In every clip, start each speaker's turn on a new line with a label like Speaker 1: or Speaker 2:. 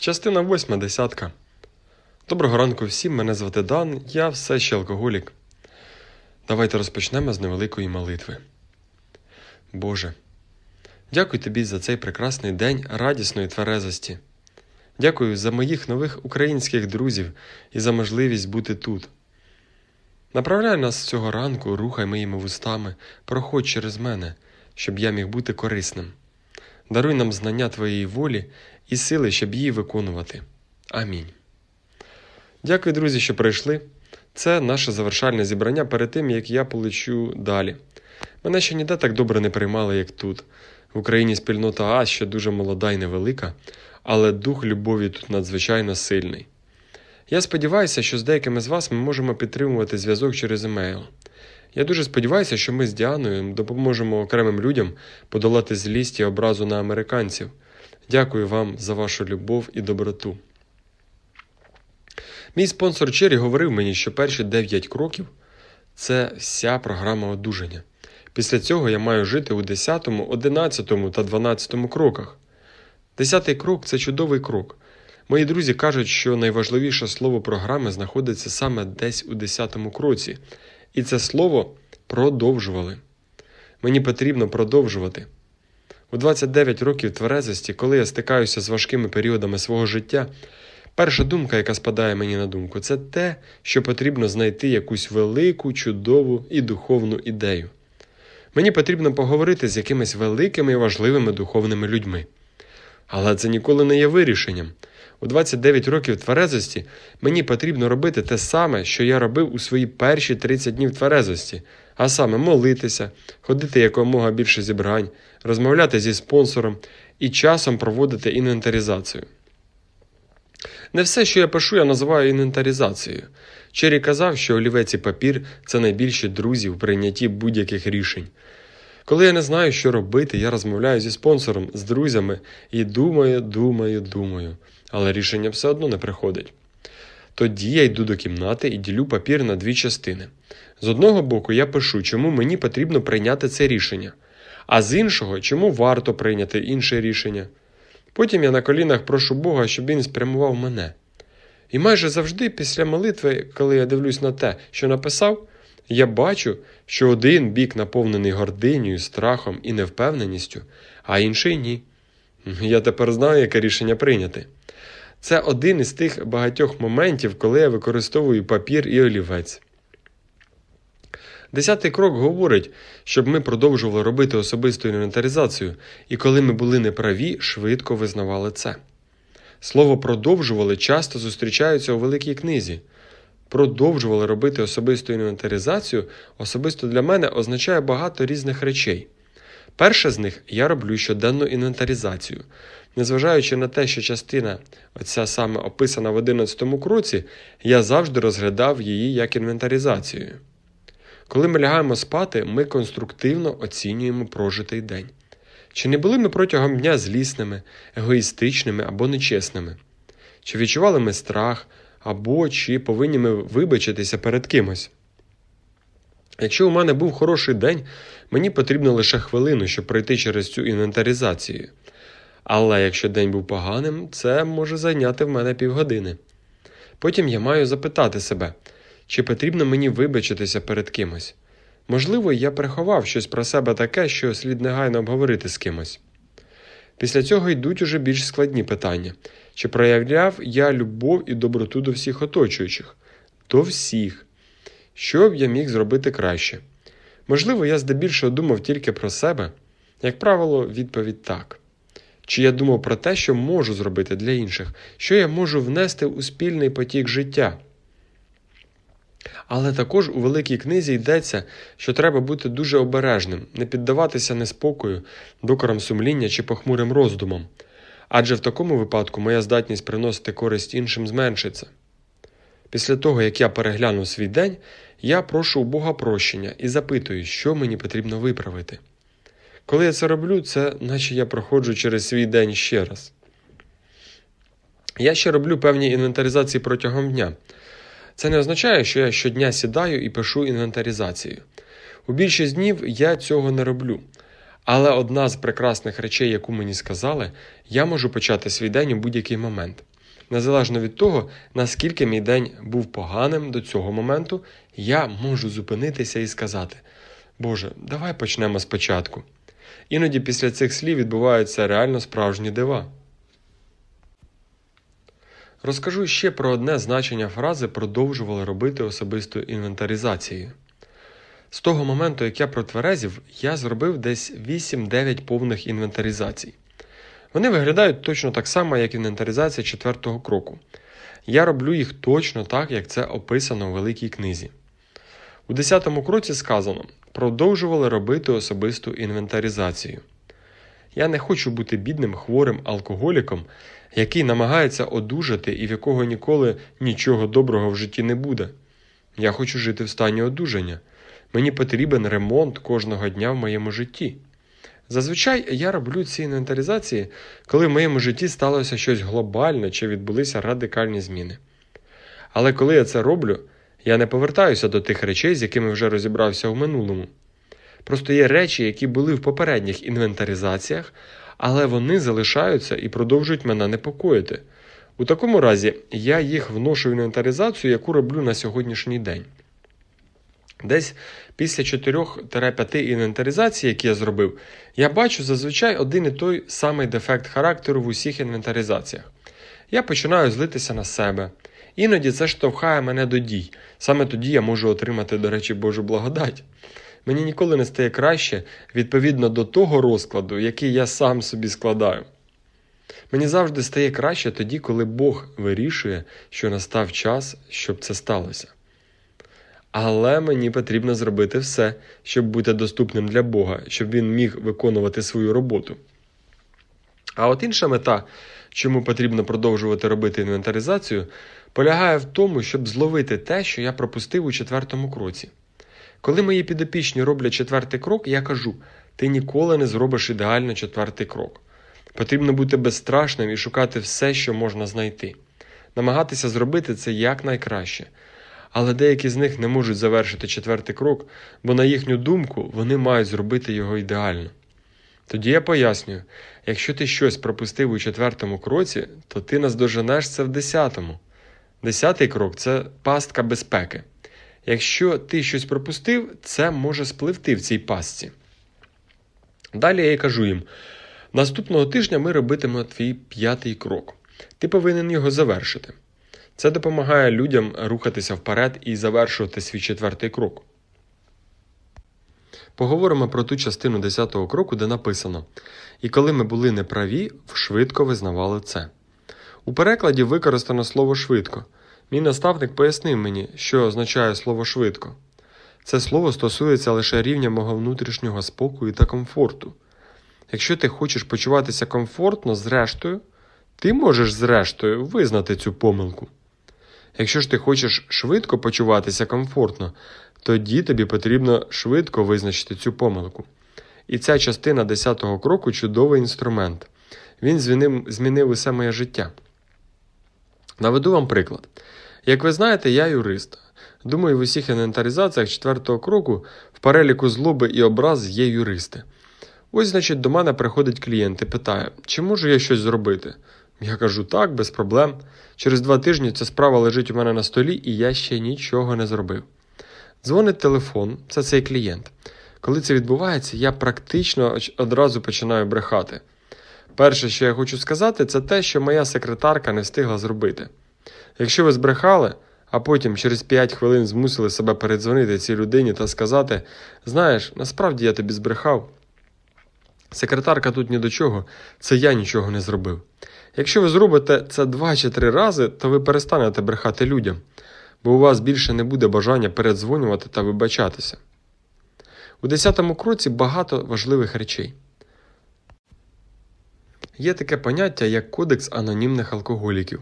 Speaker 1: Частина восьма, десятка. Доброго ранку всім, мене звати Дан, я все ще алкоголік. Давайте розпочнемо з невеликої молитви. Боже, дякую тобі за цей прекрасний день радісної тверезості. Дякую за моїх нових українських друзів і за можливість бути тут. Направляй нас цього ранку, рухай моїми вустами, проходь через мене, щоб я міг бути корисним. Даруй нам знання Твоєї волі і сили, щоб її виконувати. Амінь. Дякую, друзі, що прийшли. Це наше завершальне зібрання перед тим, як я полечу далі. Мене ще ніде так добре не приймали, як тут. В Україні спільнота А ще дуже молода і невелика, але дух любові тут надзвичайно сильний. Я сподіваюся, що з деякими з вас ми можемо підтримувати зв'язок через емейл. Я дуже сподіваюся, що ми з Діаною допоможемо окремим людям подолати злість і образу на американців. Дякую вам за вашу любов і доброту. Мій спонсор Чері говорив мені, що перші 9 кроків це вся програма одужання. Після цього я маю жити у 10, 11 та 12 кроках. Десятий крок це чудовий крок. Мої друзі кажуть, що найважливіше слово програми знаходиться саме десь у 10 кроці, і це слово продовжували. Мені потрібно продовжувати. У 29 років тверезості, коли я стикаюся з важкими періодами свого життя, перша думка, яка спадає мені на думку, це те, що потрібно знайти якусь велику, чудову і духовну ідею. Мені потрібно поговорити з якимись великими і важливими духовними людьми. Але це ніколи не є вирішенням. У 29 років тверезості мені потрібно робити те саме, що я робив у свої перші 30 днів тверезості, а саме молитися, ходити якомога більше зібрань, розмовляти зі спонсором і часом проводити інвентаризацію. Не все, що я пишу, я називаю інвентаризацією. Чері казав, що олівець і папір це найбільші друзі в прийнятті будь-яких рішень. Коли я не знаю, що робити, я розмовляю зі спонсором, з друзями і думаю, думаю, думаю, але рішення все одно не приходить. Тоді я йду до кімнати і ділю папір на дві частини. З одного боку, я пишу, чому мені потрібно прийняти це рішення, а з іншого, чому варто прийняти інше рішення. Потім я на колінах прошу Бога, щоб він спрямував мене. І майже завжди після молитви, коли я дивлюсь на те, що написав, я бачу, що один бік наповнений гординею, страхом і невпевненістю, а інший ні. Я тепер знаю, яке рішення прийняти. Це один із тих багатьох моментів, коли я використовую папір і олівець. Десятий крок говорить, щоб ми продовжували робити особисту інвентаризацію, і коли ми були неправі, швидко визнавали це. Слово продовжували часто зустрічаються у великій книзі. Продовжували робити особисту інвентаризацію особисто для мене означає багато різних речей. Перше з них я роблю щоденну інвентаризацію. Незважаючи на те, що частина, оця саме описана в 11 кроці, я завжди розглядав її як інвентаризацію. Коли ми лягаємо спати, ми конструктивно оцінюємо прожитий день. Чи не були ми протягом дня злісними, егоїстичними або нечесними? Чи відчували ми страх, або чи повинні ми вибачитися перед кимось? Якщо у мене був хороший день, мені потрібно лише хвилину, щоб пройти через цю інвентаризацію. Але якщо день був поганим, це може зайняти в мене півгодини. Потім я маю запитати себе, чи потрібно мені вибачитися перед кимось. Можливо, я приховав щось про себе таке, що слід негайно обговорити з кимось. Після цього йдуть уже більш складні питання: чи проявляв я любов і доброту до всіх оточуючих? До всіх. Що б я міг зробити краще? Можливо, я здебільшого думав тільки про себе. Як правило, відповідь так. Чи я думав про те, що можу зробити для інших, що я можу внести у спільний потік життя? Але також у великій книзі йдеться, що треба бути дуже обережним, не піддаватися неспокою, докорам сумління чи похмурим роздумам, адже в такому випадку моя здатність приносити користь іншим зменшиться. Після того, як я переглянув свій день, я прошу у Бога прощення і запитую, що мені потрібно виправити. Коли я це роблю, це наче я проходжу через свій день ще раз. Я ще роблю певні інвентаризації протягом дня. Це не означає, що я щодня сідаю і пишу інвентаризацію. У більшість днів я цього не роблю. Але одна з прекрасних речей, яку мені сказали, я можу почати свій день у будь-який момент. Незалежно від того, наскільки мій день був поганим до цього моменту, я можу зупинитися і сказати: Боже, давай почнемо спочатку. Іноді після цих слів відбуваються реально справжні дива. Розкажу ще про одне значення фрази продовжували робити особисту інвентаризацію. З того моменту, як я протверезів, я зробив десь 8-9 повних інвентаризацій. Вони виглядають точно так само, як інвентаризація четвертого кроку. Я роблю їх точно так, як це описано у великій книзі. У 10 кроці сказано: продовжували робити особисту інвентаризацію. Я не хочу бути бідним хворим алкоголіком, який намагається одужати і в якого ніколи нічого доброго в житті не буде. Я хочу жити в стані одужання. Мені потрібен ремонт кожного дня в моєму житті. Зазвичай я роблю ці інвентаризації, коли в моєму житті сталося щось глобальне чи відбулися радикальні зміни. Але коли я це роблю, я не повертаюся до тих речей, з якими вже розібрався в минулому. Просто є речі, які були в попередніх інвентаризаціях, але вони залишаються і продовжують мене непокоїти. У такому разі я їх вношу в інвентаризацію, яку роблю на сьогоднішній день. Десь після 4-5 інвентаризацій, які я зробив, я бачу зазвичай один і той самий дефект характеру в усіх інвентаризаціях. Я починаю злитися на себе. Іноді це штовхає мене до дій. Саме тоді я можу отримати, до речі, Божу благодать. Мені ніколи не стає краще відповідно до того розкладу, який я сам собі складаю. Мені завжди стає краще тоді, коли Бог вирішує, що настав час, щоб це сталося. Але мені потрібно зробити все, щоб бути доступним для Бога, щоб він міг виконувати свою роботу. А от інша мета, чому потрібно продовжувати робити інвентаризацію, полягає в тому, щоб зловити те, що я пропустив у четвертому кроці. Коли мої підопічні роблять четвертий крок, я кажу: ти ніколи не зробиш ідеально четвертий крок. Потрібно бути безстрашним і шукати все, що можна знайти, намагатися зробити це якнайкраще. Але деякі з них не можуть завершити четвертий крок, бо, на їхню думку, вони мають зробити його ідеально. Тоді я пояснюю: якщо ти щось пропустив у четвертому кроці, то ти наздоженеш це в десятому. Десятий крок це пастка безпеки. Якщо ти щось пропустив, це може спливти в цій пастці. Далі я кажу їм: наступного тижня ми робитимемо твій п'ятий крок. Ти повинен його завершити. Це допомагає людям рухатися вперед і завершувати свій четвертий крок. Поговоримо про ту частину 10-го кроку, де написано: І коли ми були неправі, швидко визнавали це. У перекладі використано слово швидко. Мій наставник пояснив мені, що означає слово швидко. Це слово стосується лише рівня мого внутрішнього спокою та комфорту. Якщо ти хочеш почуватися комфортно зрештою, ти можеш зрештою визнати цю помилку. Якщо ж ти хочеш швидко почуватися комфортно, тоді тобі потрібно швидко визначити цю помилку. І ця частина 10-го кроку чудовий інструмент. Він змінив, змінив усе моє життя. Наведу вам приклад. Як ви знаєте, я юрист. Думаю, в усіх інвентаризаціях четвертого кроку в переліку злоби і образ є юристи. Ось, значить, до мене приходить клієнт і питає, чи можу я щось зробити? Я кажу, так, без проблем. Через два тижні ця справа лежить у мене на столі, і я ще нічого не зробив. Дзвонить телефон, це цей клієнт. Коли це відбувається, я практично одразу починаю брехати. Перше, що я хочу сказати, це те, що моя секретарка не встигла зробити. Якщо ви збрехали, а потім через 5 хвилин змусили себе передзвонити цій людині та сказати: знаєш, насправді я тобі збрехав. Секретарка тут ні до чого, це я нічого не зробив. Якщо ви зробите це два чи три рази, то ви перестанете брехати людям, бо у вас більше не буде бажання передзвонювати та вибачатися. У 10 кроці багато важливих речей. Є таке поняття, як Кодекс анонімних алкоголіків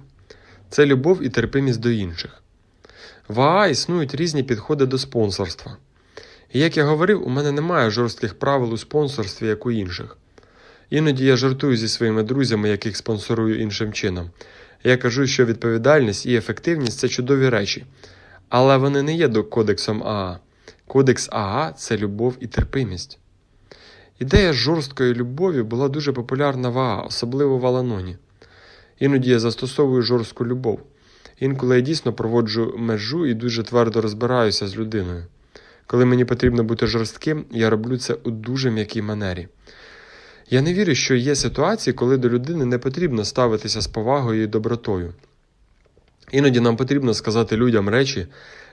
Speaker 1: це любов і терпимість до інших. В АА існують різні підходи до спонсорства. І як я говорив, у мене немає жорстких правил у спонсорстві, як у інших. Іноді я жартую зі своїми друзями, яких спонсорую іншим чином. Я кажу, що відповідальність і ефективність це чудові речі, але вони не є до кодексом АА. Кодекс АА це любов і терпимість. Ідея жорсткої любові була дуже популярна в АА, особливо в Аланоні. Іноді я застосовую жорстку любов. Інколи я дійсно проводжу межу і дуже твердо розбираюся з людиною. Коли мені потрібно бути жорстким, я роблю це у дуже м'якій манері. Я не вірю, що є ситуації, коли до людини не потрібно ставитися з повагою і добротою. Іноді нам потрібно сказати людям речі,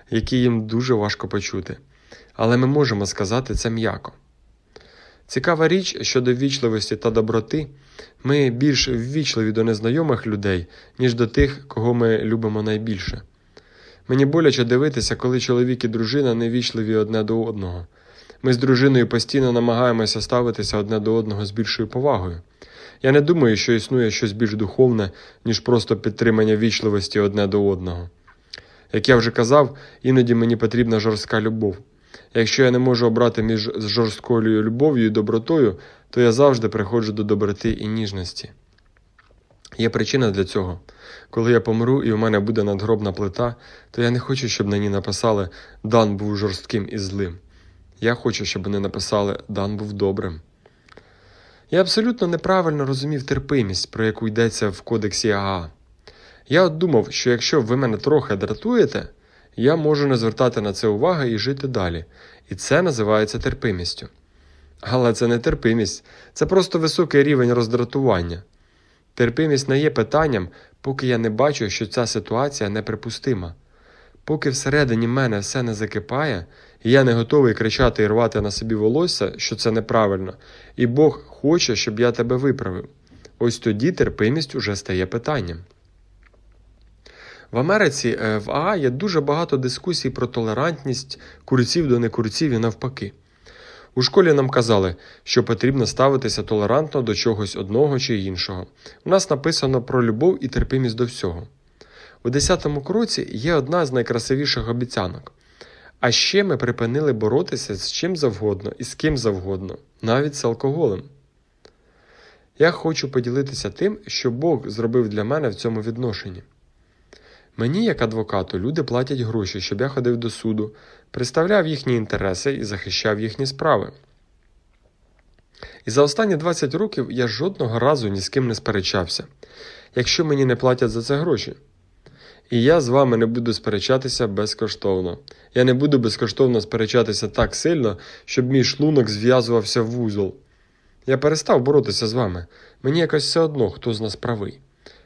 Speaker 1: які їм дуже важко почути, але ми можемо сказати це м'яко. Цікава річ щодо ввічливості та доброти, ми більш ввічливі до незнайомих людей, ніж до тих, кого ми любимо найбільше. Мені боляче дивитися, коли чоловік і дружина невічливі одне до одного. Ми з дружиною постійно намагаємося ставитися одне до одного з більшою повагою. Я не думаю, що існує щось більш духовне, ніж просто підтримання вічливості одне до одного. Як я вже казав, іноді мені потрібна жорстка любов. Якщо я не можу обрати між жорсткою любов'ю і добротою, то я завжди приходжу до доброти і ніжності. Є причина для цього. Коли я помру і у мене буде надгробна плита, то я не хочу, щоб на ній написали Дан був жорстким і злим. Я хочу, щоб вони написали Дан був добрим. Я абсолютно неправильно розумів терпимість, про яку йдеться в кодексі АА. Я от думав, що якщо ви мене трохи дратуєте, я можу не звертати на це уваги і жити далі. І це називається терпимістю. Але це не терпимість, це просто високий рівень роздратування. Терпимість не є питанням, поки я не бачу, що ця ситуація неприпустима. Поки всередині мене все не закипає, я не готовий кричати і рвати на собі волосся, що це неправильно, і Бог хоче, щоб я тебе виправив. Ось тоді терпимість уже стає питанням. В Америці е, в АА є дуже багато дискусій про толерантність курців до некурців і навпаки. У школі нам казали, що потрібно ставитися толерантно до чогось одного чи іншого. У нас написано про любов і терпимість до всього. У 10 кроці є одна з найкрасивіших обіцянок. А ще ми припинили боротися з чим завгодно і з ким завгодно, навіть з алкоголем. Я хочу поділитися тим, що Бог зробив для мене в цьому відношенні. Мені, як адвокату, люди платять гроші, щоб я ходив до суду, представляв їхні інтереси і захищав їхні справи. І за останні 20 років я жодного разу ні з ким не сперечався, якщо мені не платять за це гроші. І я з вами не буду сперечатися безкоштовно. Я не буду безкоштовно сперечатися так сильно, щоб мій шлунок зв'язувався в вузол. Я перестав боротися з вами. Мені якось все одно, хто з нас правий.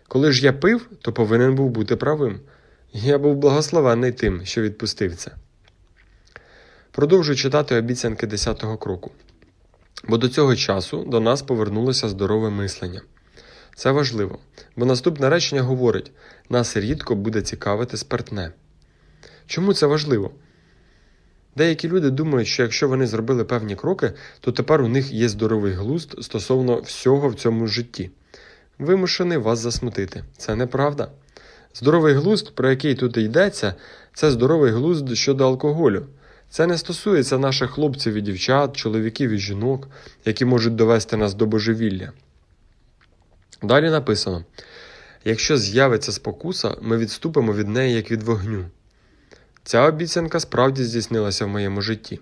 Speaker 1: Коли ж я пив, то повинен був бути правим. Я був благословенний тим, що відпустив це. Продовжую читати обіцянки 10-го кроку. Бо до цього часу до нас повернулося здорове мислення. Це важливо, бо наступне речення говорить: нас рідко буде цікавити спиртне. Чому це важливо? Деякі люди думають, що якщо вони зробили певні кроки, то тепер у них є здоровий глузд стосовно всього в цьому житті. Вимушений вас засмутити. Це неправда. Здоровий глузд, про який тут йдеться, це здоровий глузд щодо алкоголю. Це не стосується наших хлопців і дівчат, чоловіків і жінок, які можуть довести нас до божевілля. Далі написано: якщо з'явиться спокуса, ми відступимо від неї як від вогню. Ця обіцянка справді здійснилася в моєму житті.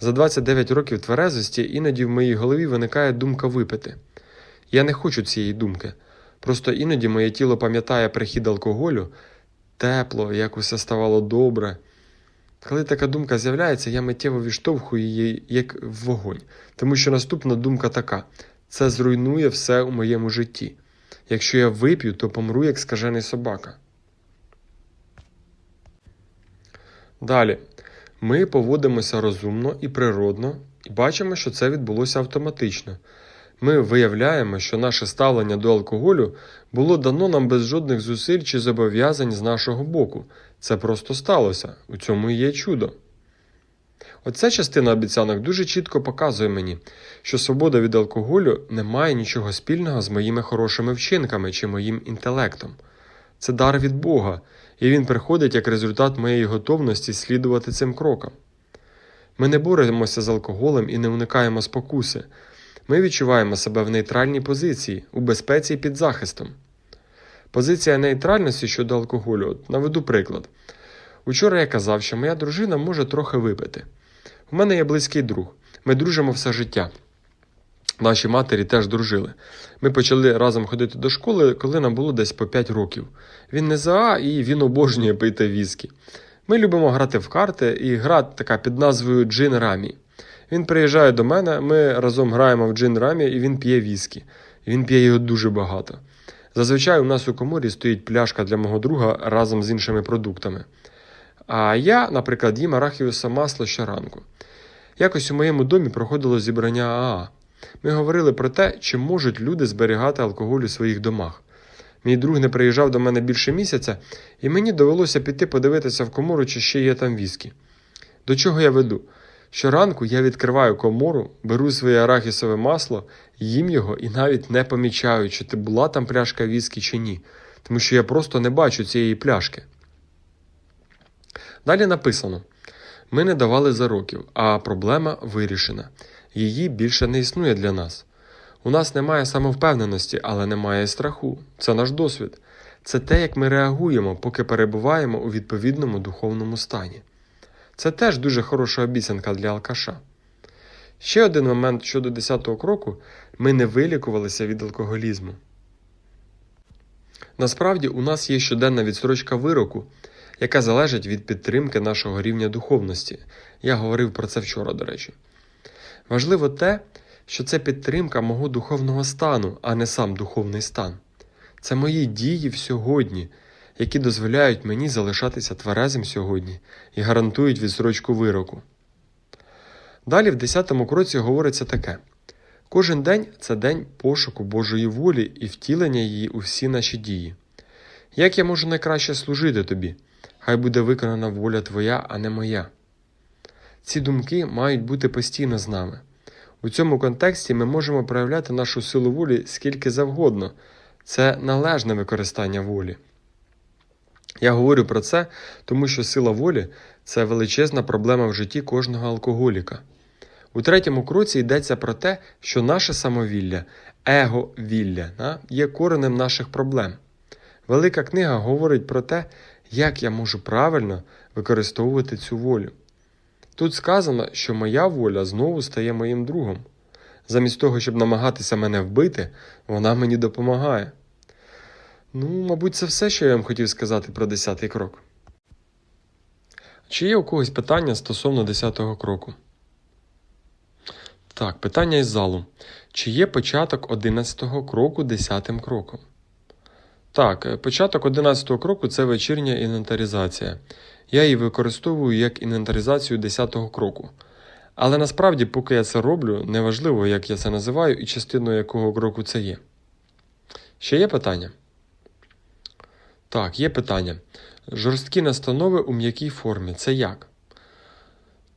Speaker 1: За 29 років тверезості іноді в моїй голові виникає думка випити. Я не хочу цієї думки. Просто іноді моє тіло пам'ятає прихід алкоголю, тепло, як усе ставало добре. Коли така думка з'являється, я миттєво відштовхую її як в вогонь, тому що наступна думка така: це зруйнує все у моєму житті. Якщо я вип'ю, то помру як скажений собака. Далі. Ми поводимося розумно і природно і бачимо, що це відбулося автоматично. Ми виявляємо, що наше ставлення до алкоголю було дано нам без жодних зусиль чи зобов'язань з нашого боку. Це просто сталося. У цьому і є чудо. Оця частина обіцянок дуже чітко показує мені, що свобода від алкоголю не має нічого спільного з моїми хорошими вчинками чи моїм інтелектом. Це дар від Бога, і він приходить як результат моєї готовності слідувати цим крокам. Ми не боремося з алкоголем і не уникаємо спокуси. Ми відчуваємо себе в нейтральній позиції, у безпеці і під захистом. Позиція нейтральності щодо алкоголю, наведу приклад. Учора я казав, що моя дружина може трохи випити. У мене є близький друг, ми дружимо все життя. Наші матері теж дружили. Ми почали разом ходити до школи, коли нам було десь по 5 років. Він не ЗА і він обожнює пити віскі. Ми любимо грати в карти, і гра така під назвою Джин Рамі. Він приїжджає до мене, ми разом граємо в Джин Рамі, і він п'є віскі. Він п'є його дуже багато. Зазвичай у нас у коморі стоїть пляшка для мого друга разом з іншими продуктами. А я, наприклад, їм арахівосе масло щоранку. Якось у моєму домі проходило зібрання АА. Ми говорили про те, чи можуть люди зберігати алкоголь у своїх домах. Мій друг не приїжджав до мене більше місяця, і мені довелося піти подивитися в комору, чи ще є там віскі. До чого я веду? Щоранку я відкриваю комору, беру своє арахісове масло, їм його і навіть не помічаю, чи ти була там пляшка віскі чи ні, тому що я просто не бачу цієї пляшки. Далі написано: ми не давали зароків, а проблема вирішена. Її більше не існує для нас. У нас немає самовпевненості, але немає страху. Це наш досвід. Це те, як ми реагуємо, поки перебуваємо у відповідному духовному стані. Це теж дуже хороша обіцянка для алкаша. Ще один момент щодо 10-го кроку ми не вилікувалися від алкоголізму. Насправді, у нас є щоденна відстрочка вироку, яка залежить від підтримки нашого рівня духовності. Я говорив про це вчора, до речі. Важливо те, що це підтримка мого духовного стану, а не сам духовний стан. Це мої дії в сьогодні, які дозволяють мені залишатися тверезим сьогодні і гарантують відсрочку вироку. Далі в 10 кроці говориться таке: кожен день це день пошуку Божої волі і втілення її у всі наші дії. Як я можу найкраще служити тобі? Хай буде виконана воля твоя, а не моя. Ці думки мають бути постійно з нами. У цьому контексті ми можемо проявляти нашу силу волі скільки завгодно, це належне використання волі. Я говорю про це, тому що сила волі це величезна проблема в житті кожного алкоголіка. У третьому кроці йдеться про те, що наше самовілля, его-вілля, є коренем наших проблем. Велика книга говорить про те, як я можу правильно використовувати цю волю. Тут сказано, що моя воля знову стає моїм другом. Замість того, щоб намагатися мене вбити, вона мені допомагає. Ну, мабуть, це все, що я вам хотів сказати про 10 крок. Чи є у когось питання стосовно 10 кроку? Так, питання із залу. Чи є початок 11 кроку 10 кроком? Так, е, початок 11 кроку це вечірня інвентаризація. Я її використовую як інвентаризацію 10 кроку. Але насправді, поки я це роблю, неважливо, як я це називаю і частиною якого кроку це є. Ще є питання? Так, є питання. Жорсткі настанови у м'якій формі це як?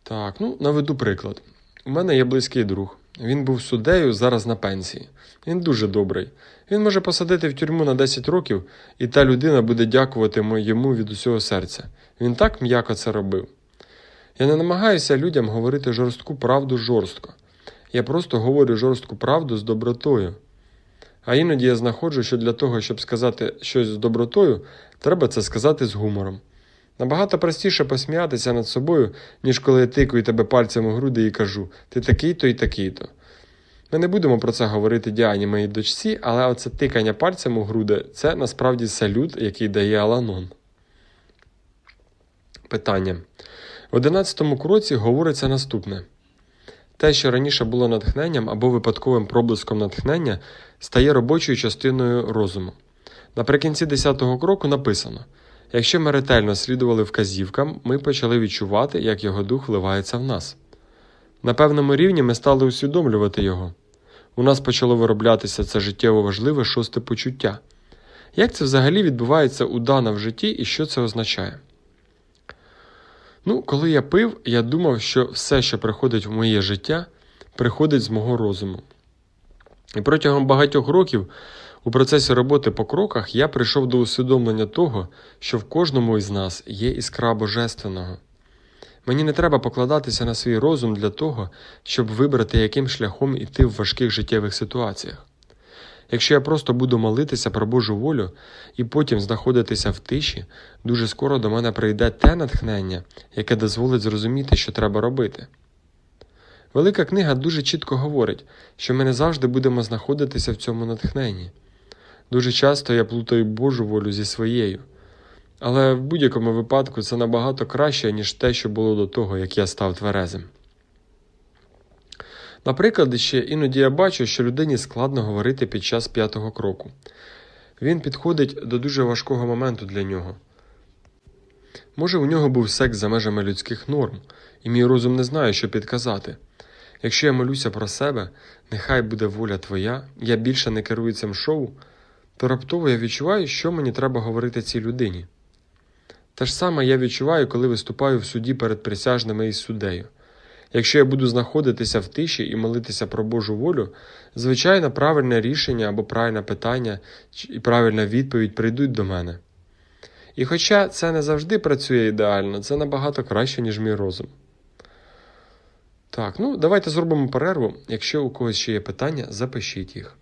Speaker 1: Так, ну, наведу приклад. У мене є близький друг. Він був суддею, зараз на пенсії. Він дуже добрий. Він може посадити в тюрму на 10 років, і та людина буде дякувати йому від усього серця. Він так м'яко це робив. Я не намагаюся людям говорити жорстку правду жорстко. Я просто говорю жорстку правду з добротою. А іноді я знаходжу, що для того, щоб сказати щось з добротою, треба це сказати з гумором. Набагато простіше посміятися над собою, ніж коли я тикаю тебе пальцем у груди і кажу ти такий-то і такий-то. Ми не будемо про це говорити Діані моїй дочці, але оце тикання пальцем у груди це насправді салют, який дає Аланон. Питання. В 11 кроці говориться наступне: те, що раніше було натхненням або випадковим проблиском натхнення, стає робочою частиною розуму. Наприкінці 10 кроку написано: якщо ми ретельно слідували вказівкам, ми почали відчувати, як його дух вливається в нас. На певному рівні ми стали усвідомлювати його. У нас почало вироблятися це життєво важливе шосте почуття. Як це взагалі відбувається у Дана в житті і що це означає? Ну, коли я пив, я думав, що все, що приходить в моє життя, приходить з мого розуму. І протягом багатьох років у процесі роботи по кроках я прийшов до усвідомлення того, що в кожному із нас є іскра божественного. Мені не треба покладатися на свій розум для того, щоб вибрати, яким шляхом іти в важких життєвих ситуаціях. Якщо я просто буду молитися про Божу волю і потім знаходитися в тиші, дуже скоро до мене прийде те натхнення, яке дозволить зрозуміти, що треба робити. Велика книга дуже чітко говорить, що ми не завжди будемо знаходитися в цьому натхненні. Дуже часто я плутаю Божу волю зі своєю. Але в будь-якому випадку це набагато краще, ніж те, що було до того, як я став тверезим. Наприклад, ще іноді я бачу, що людині складно говорити під час п'ятого кроку. Він підходить до дуже важкого моменту для нього. Може, у нього був секс за межами людських норм, і мій розум не знає, що підказати. Якщо я молюся про себе, нехай буде воля твоя, я більше не керую цим шоу, то раптово я відчуваю, що мені треба говорити цій людині. Те ж саме я відчуваю, коли виступаю в суді перед присяжними і суддею. Якщо я буду знаходитися в тиші і молитися про Божу волю, звичайно, правильне рішення або правильне питання і правильна відповідь прийдуть до мене. І хоча це не завжди працює ідеально, це набагато краще, ніж мій розум. Так, ну давайте зробимо перерву. Якщо у когось ще є питання, запишіть їх.